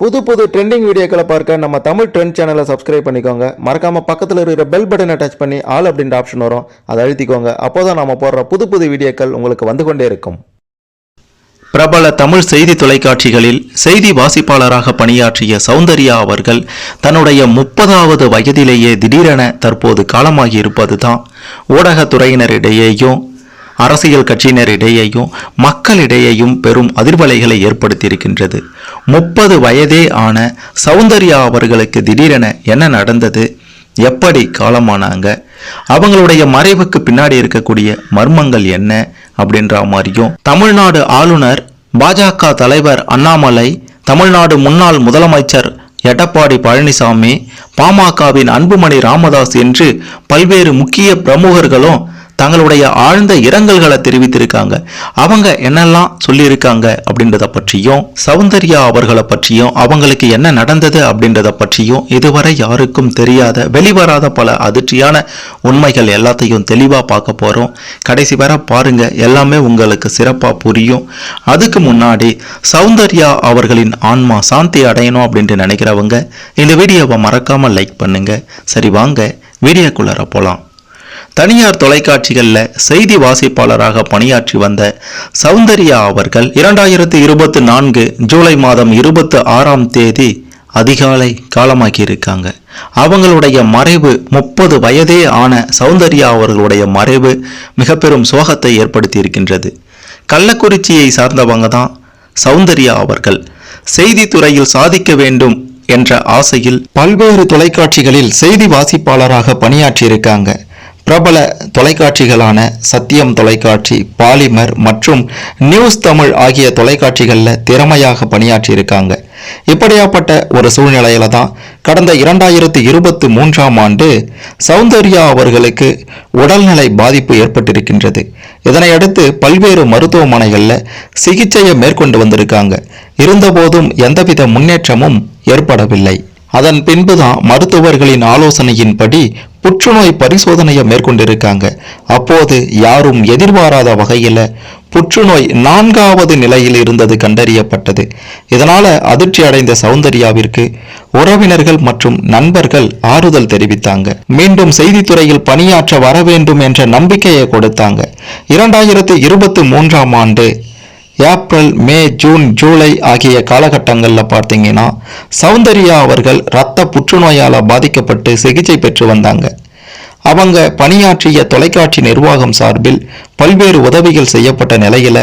புது புது ட்ரெண்டிங் வீடியோக்களை பார்க்க நம்ம தமிழ் ட்ரெண்ட் சேனலை சப்ஸ்கிரைப் பண்ணிக்கோங்க. மறக்காமல் பக்கத்தில் இருக்கிற பெல் பட்டனை டச் பண்ணி ஆல் அப்படின்ற ஆப்ஷன் வரும். அதை அழுத்திக்கோங்க. அப்போதான் நம்ம போடுற புது புது வீடியோக்கள் உங்களுக்கு வந்து கொண்டே இருக்கும். பிரபல தமிழ் செய்தி தொலைக்காட்சிகளில் செய்தி வாசிப்பாளராக பணியாற்றிய சௌந்தர்யா அவர்கள் தன்னுடைய முப்பதாவது வயதிலேயே திடீரென தற்போது காலமாகி இருப்பதுதான் ஊடகத்துறையினரிடையேயும் அரசியல் கட்சியினரிடையேயும் மக்களிடையேயும் பெரும் அதிர்வலைகளை ஏற்படுத்தியிருக்கின்றது. முப்பது வயதே ஆன சௌந்தர்யா அவர்களுக்கு திடீரென என்ன நடந்தது? எப்படி காலமானாங்க? அவங்களுடைய மறைவுக்கு பின்னாடி இருக்கக்கூடிய மர்மங்கள் என்ன? அப்படின்ற மாதிரியும் தமிழ்நாடு ஆளுநர் பாஜக தலைவர் அண்ணாமலை தமிழ்நாடு முன்னாள் முதலமைச்சர் எடப்பாடி பழனிசாமி பாமகவின் அன்புமணி ராமதாஸ் என்று பல்வேறு முக்கிய பிரமுகர்களும் தங்களுடைய ஆழ்ந்த இரங்கல்களை தெரிவித்திருக்காங்க. அவங்க என்னெல்லாம் சொல்லியிருக்காங்க அப்படின்றத பற்றியும் சௌந்தர்யா அவர்களை பற்றியும் அவங்களுக்கு என்ன நடந்தது அப்படின்றத பற்றியும் இதுவரை யாருக்கும் தெரியாத வெளிவராத பல அதிர்ச்சியான உண்மைகள் எல்லாத்தையும் தெளிவாக பார்க்க போகிறோம் கடைசி வரை பாருங்க எல்லாமே உங்களுக்கு சிறப்பாக புரியும். அதுக்கு முன்னாடி சௌந்தர்யா அவர்களின் ஆன்மா சாந்தி அடையணும் அப்படின்ட்டு நினைக்கிறவங்க இந்த வீடியோவை மறக்காமல் லைக் பண்ணுங்க. சரி வாங்க வீடியோக்குள்ளார போகலாம் தனியார் தொலைக்காட்சிகளில் செய்தி வாசிப்பாளராக பணியாற்றி வந்த சௌந்தர்யா அவர்கள் இரண்டாயிரத்தி இருபத்தி நான்கு ஜூலை மாதம் இருபத்தி ஆறாம் தேதி அதிகாலை காலமாக்கி இருக்காங்க. அவங்களுடைய மறைவு முப்பது வயதே ஆன சௌந்தர்யா அவர்களுடைய மறைவு மிக பெரும் சோகத்தை ஏற்படுத்தி இருக்கின்றது கள்ளக்குறிச்சியை சார்ந்தவங்க தான் சௌந்தர்யா அவர்கள். செய்தித்துறையில் சாதிக்க வேண்டும் என்ற ஆசையில் பல்வேறு தொலைக்காட்சிகளில் செய்தி வாசிப்பாளராக பணியாற்றியிருக்காங்க. பிரபல தொலைக்காட்சிகளான சத்தியம் தொலைக்காட்சி பாலிமர் மற்றும் நியூஸ் தமிழ் ஆகிய தொலைக்காட்சிகளில் திறமையாக பணியாற்றியிருக்காங்க இப்படியாப்பட்ட ஒரு சூழ்நிலையில தான் கடந்த இரண்டாயிரத்தி இருபத்தி மூன்றாம் ஆண்டு சௌந்தர்யா அவர்களுக்கு உடல்நிலை பாதிப்பு ஏற்பட்டிருக்கின்றது. இதனையடுத்து பல்வேறு மருத்துவமனைகளில் சிகிச்சையை மேற்கொண்டு வந்திருக்காங்க. இருந்தபோதும் எந்தவித முன்னேற்றமும் ஏற்படவில்லை. அதன் பின்புதான் மருத்துவர்களின் ஆலோசனையின்படி புற்றுநோய் பரிசோதனையை மேற்கொண்டிருக்காங்க. அப்போது யாரும் எதிர்பாராத வகையில் புற்றுநோய் நான்காவது நிலையில் இருந்தது கண்டறியப்பட்டது. இதனால அதிர்ச்சி அடைந்த சௌந்தர்யாவிற்கு உறவினர்கள் மற்றும் நண்பர்கள் ஆறுதல் தெரிவித்தாங்க. மீண்டும் செய்தித்துறையில் பணியாற்ற வர வேண்டும் என்ற நம்பிக்கையை கொடுத்தாங்க. இரண்டாயிரத்தி இருபத்தி மூன்றாம் ஆண்டு ஏப்ரல் மே ஜூன் ஜூலை ஆகிய காலகட்டங்களில் பார்த்தீங்கன்னா சௌந்தர்யா அவர்கள் இரத்த புற்றுநோயால் பாதிக்கப்பட்டு சிகிச்சை பெற்று வந்தாங்க. அவங்க பணியாற்றிய தொலைக்காட்சி நிர்வாகம் சார்பில் பல்வேறு உதவிகள் செய்யப்பட்ட நிலையில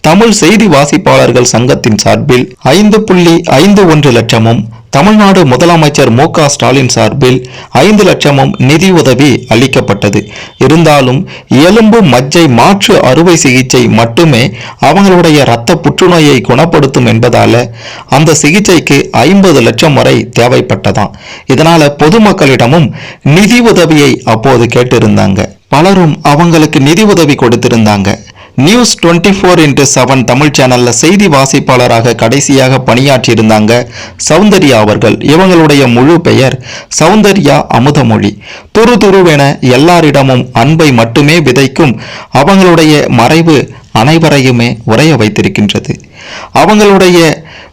தமிழ் செய்தி வாசிப்பாளர்கள் சங்கத்தின் சார்பில் ஐந்து புள்ளி ஐந்து ஒன்று லட்சமும் தமிழ்நாடு முதலமைச்சர் மு க ஸ்டாலின் சார்பில் ஐந்து லட்சமும் நிதி உதவி அளிக்கப்பட்டது. இருந்தாலும் எலும்பு மஜ்ஜை மாற்று அறுவை சிகிச்சை மட்டுமே அவங்களுடைய இரத்த புற்றுநோயை குணப்படுத்தும் என்பதால அந்த சிகிச்சைக்கு ஐம்பது லட்சம் வரை தேவைப்பட்டதாம். இதனால பொதுமக்களிடமும் நிதி உதவியை அப்போது கேட்டிருந்தாங்க. பலரும் அவங்களுக்கு நிதி உதவி கொடுத்திருந்தாங்க. News twenty four into seven Tamil சேனலில் செய்தி வாசிப்பாளராக கடைசியாக பணியாற்றியிருந்தாங்க சௌந்தர்யா அவர்கள். இவங்களுடைய முழு பெயர் சௌந்தர்யா அமுதமொழி. துரு துருவென எல்லாரிடமும் அன்பை மட்டுமே விதைக்கும் அவங்களுடைய மறைவு அனைவரையுமே உரைய வைத்திருக்கின்றது. அவங்களுடைய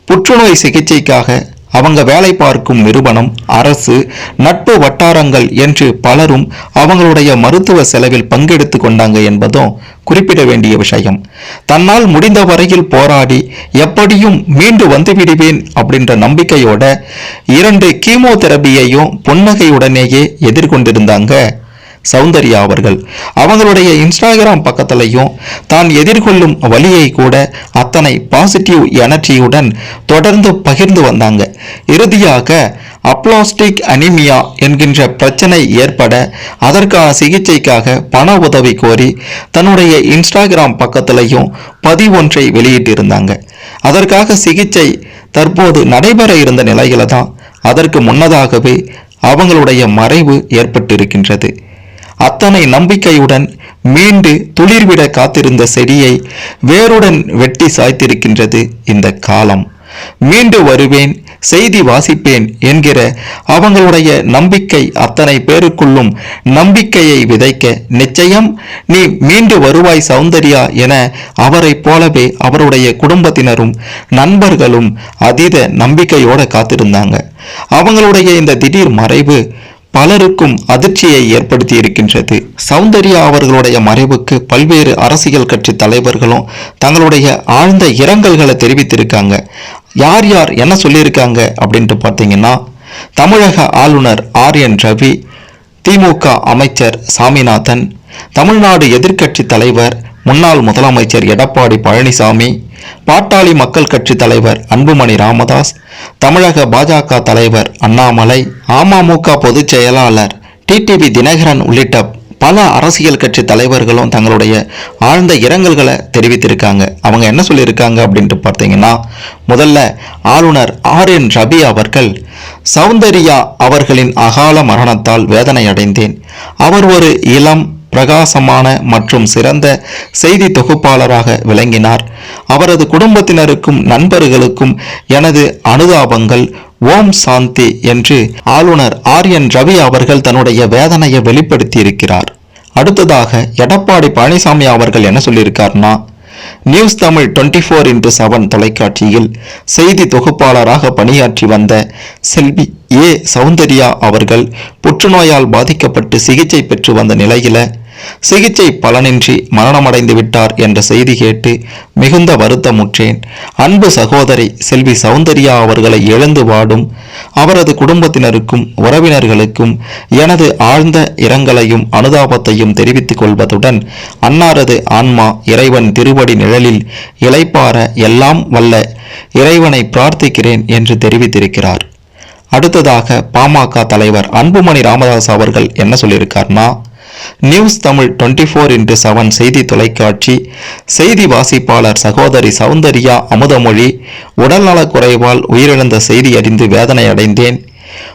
புற்றுநோய் சிகிச்சைக்காக அவங்க வேலை பார்க்கும் நிறுவனம் அரசு நட்பு வட்டாரங்கள் என்று பலரும் அவங்களுடைய மருத்துவ செலவில் பங்கெடுத்து கொண்டாங்க என்பதும் குறிப்பிட வேண்டிய விஷயம். தன்னால் முடிந்த வரையில் போராடி எப்படியும் மீண்டு வந்துவிடுவேன் அப்படின்ற நம்பிக்கையோட இரண்டு கீமோதெரபியையும் புன்னகையுடனேயே எதிர்கொண்டிருந்தாங்க சௌந்தர்யா அவர்கள். அவங்களுடைய இன்ஸ்டாகிராம் பக்கத்திலையும் தான் எதிர்கொள்ளும் வழியை கூட அத்தனை பாசிட்டிவ் எனர்ஜியுடன் தொடர்ந்து பகிர்ந்து வந்தாங்க. இறுதியாக அப்ளாஸ்டிக் அனிமியா என்கின்ற பிரச்சனை ஏற்பட அதற்கான சிகிச்சைக்காக பண உதவி கோரி தன்னுடைய இன்ஸ்டாகிராம் பக்கத்திலையும் பதிவொன்றை வெளியிட்டிருந்தாங்க. அதற்காக சிகிச்சை தற்போது நடைபெற இருந்த நிலையில தான் அதற்கு முன்னதாகவே அவங்களுடைய மறைவு ஏற்பட்டிருக்கின்றது. அத்தனை நம்பிக்கையுடன் மீண்டு துளிர்விட காத்திருந்த செடியை வேருடன் வெட்டி சாய்த்திருக்கின்றது இந்த காலம். மீண்டு வருவேன் செய்தி வாசிப்பேன் என்கிற அவங்களுடைய நம்பிக்கை அத்தனை பேருக்குள்ளும் நம்பிக்கையை விதைக்க நிச்சயம் நீ மீண்டு வருவாய் சௌந்தர்யா என அவரைப் போலவே அவருடைய குடும்பத்தினரும் நண்பர்களும் அதீத நம்பிக்கையோட காத்திருந்தாங்க. அவங்களுடைய இந்த திடீர் மறைவு பலருக்கும் அதிர்ச்சியை ஏற்படுத்தி இருக்கின்றது சௌந்தர்யா அவர்களுடைய மறைவுக்கு பல்வேறு அரசியல் கட்சி தலைவர்களும் தங்களுடைய ஆழ்ந்த இரங்கல்களை தெரிவித்திருக்காங்க. யார் யார் என்ன சொல்லியிருக்காங்க அப்படின்ட்டு பார்த்தீங்கன்னா தமிழக ஆளுநர் ஆர் என் ரவி திமுக அமைச்சர் சாமிநாதன் தமிழ்நாடு எதிர்க்கட்சி தலைவர் முன்னாள் முதலமைச்சர் எடப்பாடி பழனிசாமி பாட்டாளி மக்கள் கட்சி தலைவர் அன்புமணி ராமதாஸ் தமிழக பாஜக தலைவர் அண்ணாமலை அமமுக பொதுச் செயலாளர் டிடிவி தினகரன் உள்ளிட்ட பல அரசியல் கட்சி தலைவர்களும் தங்களுடைய ஆழ்ந்த இரங்கல்களை தெரிவித்திருக்காங்க. அவங்க என்ன சொல்லியிருக்காங்க அப்படின்ட்டு பார்த்தீங்கன்னா முதல்ல ஆளுநர் ஆர் என் ரவி அவர்கள் சௌந்தர்யா அவர்களின் அகால மரணத்தால் வேதனை அடைந்தேன் அவர் ஒரு இளம் பிரகாசமான மற்றும் சிறந்த செய்தி தொகுப்பாளராக விளங்கினார். அவரது குடும்பத்தினருக்கும் நண்பர்களுக்கும் எனது அனுதாபங்கள் ஓம் சாந்தி என்று ஆளுநர் ஆர் என் ரவி அவர்கள் தன்னுடைய வேதனையை வெளிப்படுத்தியிருக்கிறார். அடுத்ததாக எடப்பாடி பழனிசாமி அவர்கள் என்ன சொல்லியிருக்காருன்னா news Tamil twenty four into seven தொலைக்காட்சியில் செய்தி தொகுப்பாளராக பணியாற்றி வந்த செல்வி ஏ. சௌந்தர்யா அவர்கள் புற்றுநோயால் பாதிக்கப்பட்டு சிகிச்சை பெற்று வந்த நிலையில சிகிச்சை பலனின்றி மரணமடைந்து விட்டார் என்ற செய்தி கேட்டு மிகுந்த வருத்தமுற்றேன். அன்பு சகோதரி செல்வி சௌந்தர்யா அவர்களை இழந்து வாடும் அவரது குடும்பத்தினருக்கும் உறவினர்களுக்கும் எனது ஆழ்ந்த இரங்கலையும் அனுதாபத்தையும் தெரிவித்துக் கொள்வதுடன் அன்னாரது ஆன்மா இறைவன் திருவடி நிழலில் இளைப்பாற எல்லாம் வல்ல இறைவனை பிரார்த்திக்கிறேன் என்று தெரிவித்திருக்கிறார். அடுத்ததாக பாமக தலைவர் அன்புமணி ராமதாஸ் அவர்கள் என்ன சொல்லியிருக்கார்னா news Tamil twenty four into seven செய்தி தொலைக்காட்சி செய்தி வாசிப்பாளர் சகோதரி சௌந்தர்யா அமுதமொழி உடல்நலக் குறைவால் உயிரிழந்த செய்தி அறிந்து வேதனை அடைந்தேன்.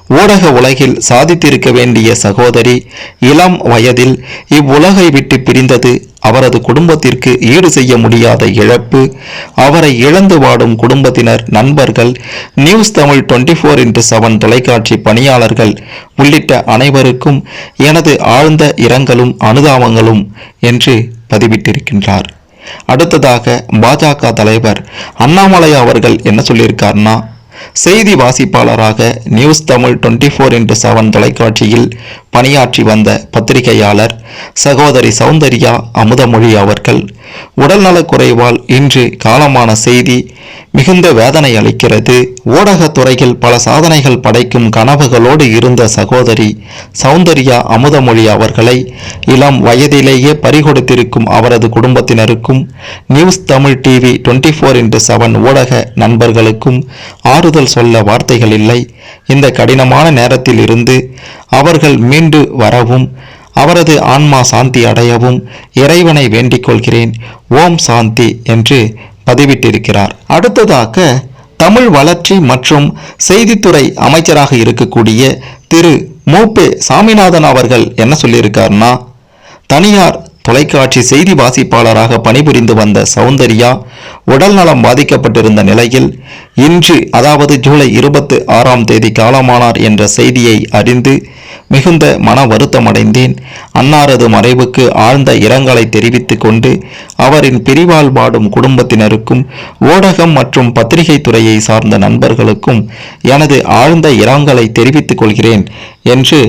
ஊடக உலகில் சாதித்திருக்க வேண்டிய சகோதரி இளம் வயதில் இவ்வுலகை விட்டு பிரிந்தது அவரது குடும்பத்திற்கு ஈடு செய்ய முடியாத இழப்பு. அவரை இழந்து வாடும் குடும்பத்தினர் நண்பர்கள் news Tamil twenty four into seven தொலைக்காட்சி பணியாளர்கள் உள்ளிட்ட அனைவருக்கும் எனது ஆழ்ந்த இரங்கலும் அனுதாபங்களும் என்று பதிவிட்டிருக்கின்றார். அடுத்ததாக பாஜக தலைவர் அண்ணாமலை அவர்கள் என்ன சொல்லியிருக்காருன்னா செய்தி வாசிப்பாளராக news Tamil twenty four into seven தொலைக்காட்சியில் பணியாற்றி வந்த பத்திரிகையாளர் சகோதரி சௌந்தர்யா அமுதமொழி அவர்கள் உடல்நலக் குறைவால் இன்று காலமான செய்தி மிகுந்த வேதனை அளிக்கிறது. ஊடகத் துறையில் பல சாதனைகள் படைக்கும் கனவுகளோடு இருந்த சகோதரி சௌந்தர்யா அமுதமொழி அவர்களை இளம் வயதிலேயே பறிகொடுத்திருக்கும் அவரது குடும்பத்தினருக்கும் news Tamil TV twenty four into seven ஊடக நண்பர்களுக்கும் ஆறுதல் சொல்ல வார்த்தைகள் இல்லை. இந்த கடினமான நேரத்தில் இருந்து அவர்கள் மீண்டு வரவும் அவரது ஆன்மா சாந்தி அடையவும் இறைவனை வேண்டிக் கொள்கிறேன். ஓம் சாந்தி என்று பதிவிட்டிருக்கிறார். அடுத்ததாக தமிழ் வளர்ச்சி மற்றும் செய்தித்துறை அமைச்சராக இருக்கக்கூடிய திரு மூப்பே சாமிநாதன் அவர்கள் என்ன சொல்லியிருக்காருன்னா தனியார் தொலைக்காட்சி செய்தி வாசிப்பாளராக பணிபுரிந்து வந்த சௌந்தர்யா உடல்நலம் பாதிக்கப்பட்டிருந்த நிலையில் இன்று அதாவது ஜூலை இருபத்து ஆறாம் தேதி காலமானார் என்ற செய்தியை அறிந்து மிகுந்த மன வருத்தமடைந்தேன். அன்னாரது மறைவுக்கு ஆழ்ந்த இரங்கலை தெரிவித்து கொண்டு அவரின் பிரிவால் வாடும் குடும்பத்தினருக்கும் ஊடகம் மற்றும் பத்திரிகை துறையை சார்ந்த நண்பர்களுக்கும் எனது ஆழ்ந்த இரங்கலை தெரிவித்துக் கொள்கிறேன். என்று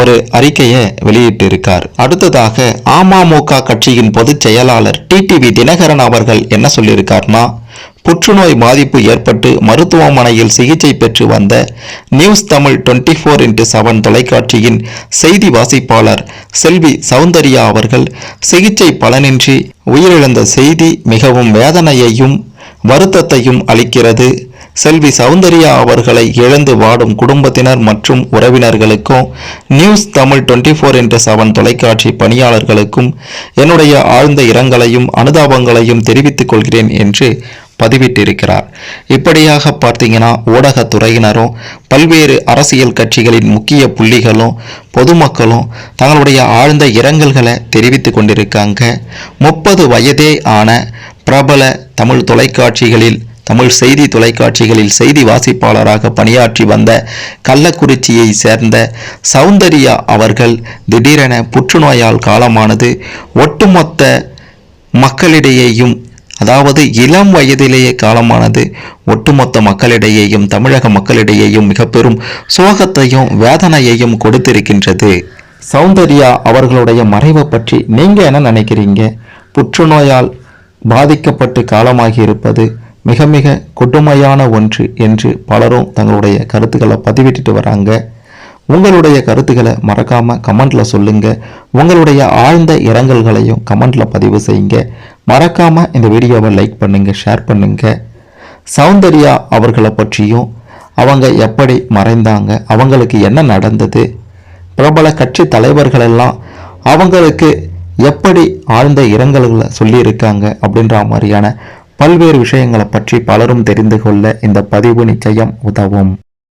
ஒரு அறிக்கையை வெளியிட்டிருக்கார். அடுத்ததாக அமமுக கட்சியின் பொதுச் செயலாளர் டிடிவி தினகரன் அவர்கள் என்ன சொல்லியிருக்கார்னா புற்றுநோய் பாதிப்பு ஏற்பட்டு மருத்துவமனையில் சிகிச்சை பெற்று வந்த news Tamil twenty four into seven தொலைக்காட்சியின் செய்தி வாசிப்பாளர் செல்வி சௌந்தர்யா அவர்கள் சிகிச்சை பலனின்றி உயிரிழந்த செய்தி மிகவும் வேதனையையும் வருத்தத்தையும் அளிக்கிறது. செல்வி சௌந்தர்யா அவர்களை இழந்து வாடும் குடும்பத்தினர் மற்றும் உறவினர்களுக்கும் news Tamil twenty four into seven தொலைக்காட்சி பணியாளர்களுக்கும் என்னுடைய ஆழ்ந்த இரங்கலையும் அனுதாபங்களையும் தெரிவித்துக் கொள்கிறேன் என்று பதிவிட்டிருக்கிறார். இப்படியாக பார்த்தீங்கன்னா ஊடகத்துறையினரும் பல்வேறு அரசியல் கட்சிகளின் முக்கிய புள்ளிகளும் பொதுமக்களும் தங்களுடைய ஆழ்ந்த இரங்கல்களை தெரிவித்து கொண்டிருக்காங்க. முப்பது வயதே ஆன பிரபல தமிழ் தொலைக்காட்சிகளில் தமிழ் செய்தி தொலைக்காட்சிகளில் செய்தி வாசிப்பாளராக பணியாற்றி வந்த கள்ளக்குறிச்சியை சேர்ந்த சௌந்தர்யா அவர்கள் திடீரென புற்றுநோயால் காலமானது. ஒட்டுமொத்த மக்களிடையேயும் அதாவது இளம் வயதிலேயே காலமானது ஒட்டுமொத்த மக்களிடையேயும் தமிழக மக்களிடையேயும் மிக பெரும் சோகத்தையும் வேதனையையும் கொடுத்திருக்கின்றது. சௌந்தர்யா அவர்களுடைய மறைவை பற்றி நீங்கள் என்ன நினைக்கிறீங்க? புற்றுநோயால் பாதிக்கப்பட்டு காலமாகி இருப்பது மிக மிக கொடுமையான ஒன்று என்று பலரும் தங்களுடைய கருத்துக்களை பதிவிட்டுட்டு வராங்க. உங்களுடைய கருத்துக்களை மறக்காம கமெண்ட்ல சொல்லுங்க. உங்களுடைய ஆழ்ந்த இரங்கல்களையும் கமெண்ட்ல பதிவு செய்யுங்க. மறக்காம இந்த வீடியோவை லைக் பண்ணுங்க ஷேர் பண்ணுங்க. சௌந்தர்யா அவர்களை பற்றியும் அவங்க எப்படி மறைந்தாங்க அவங்களுக்கு என்ன நடந்தது பிரபல கட்சி தலைவர்கள் எல்லாம் அவங்களுக்கு எப்படி ஆழ்ந்த இரங்கல்களை சொல்லியிருக்காங்க அப்படின்ற மாதிரியான பல்வேறு விஷயங்களை பற்றி பலரும் தெரிந்து கொள்ள இந்த பதிவு நிச்சயம் உதவும்.